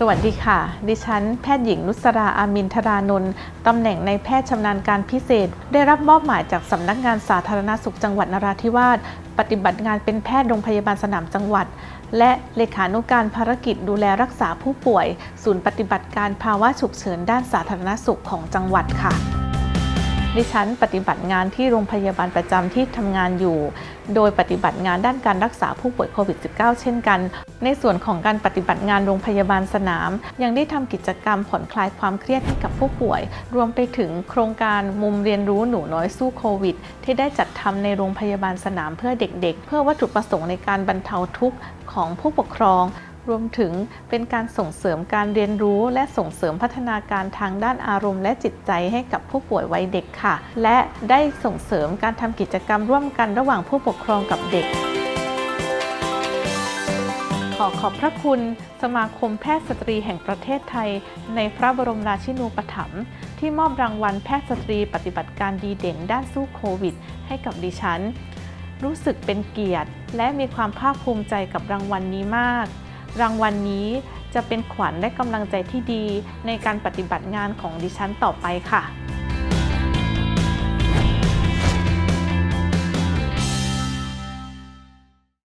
สวัสดีค่ะ ดิฉัน แพทย์หญิงนุสราอามินทรานนท์ตำแหน่งในแพทย์ชำนาญการพิเศษ ได้รับมอบหมายจากสำนักงานสาธารณสุขจังหวัดนราธิวาส ปฏิบัติงานเป็นแพทย์โรงพยาบาลสนามจังหวัด และเลขานุการภารกิจดูแลรักษาผู้ป่วย ศูนย์ปฏิบัติการภาวะฉุกเฉินด้านสาธารณสุขของจังหวัดค่ะ ดิฉันปฏิบัติงานที่โรงพยาบาลประจำที่ทำงานอยู่ โดยปฏิบัติงานด้านการรักษาผู้ป่วยโควิด -19 เช่นกัน ในส่วนของการปฏิบัติงานโรงพยาบาลสนาม ยังได้ทำกิจกรรมผ่อนคลายความเครียดให้กับผู้ป่วย รวมไปถึงโครงการมุมเรียนรู้หนูน้อยสู้โควิด ที่ได้จัดทำในโรงพยาบาลสนามเพื่อเด็ก ๆ เพื่อวัตถุประสงค์ในการบรรเทาทุกข์ของผู้ปกครอง รวมถึงเป็นการส่งเสริมการเรียนรู้ และส่งเสริมพัฒนาการทางด้านอารมณ์ และจิตใจให้กับผู้ป่วยวัยเด็กค่ะ และได้ส่งเสริมการทำกิจกรรมร่วมกันระหว่างผู้ปกครองกับเด็กขอขอบพระคุณสมาคมแพทย์สตรีแห่งประเทศไทย ในพระบรมราชินูปถัมภ์ที่มอบรางวัลแพทย์สตรีปฏิบัติการดีเด่นด้านสู้โควิด ให้กับดิฉัน รู้สึกเป็นเกียรติ และมีความภาคภูมิใจกับรางวัลนี้มาก รางวัลนี้จะเป็นขวัญและกำลังใจที่ดีในการปฏิบัติงานของดิฉันต่อไปค่ะ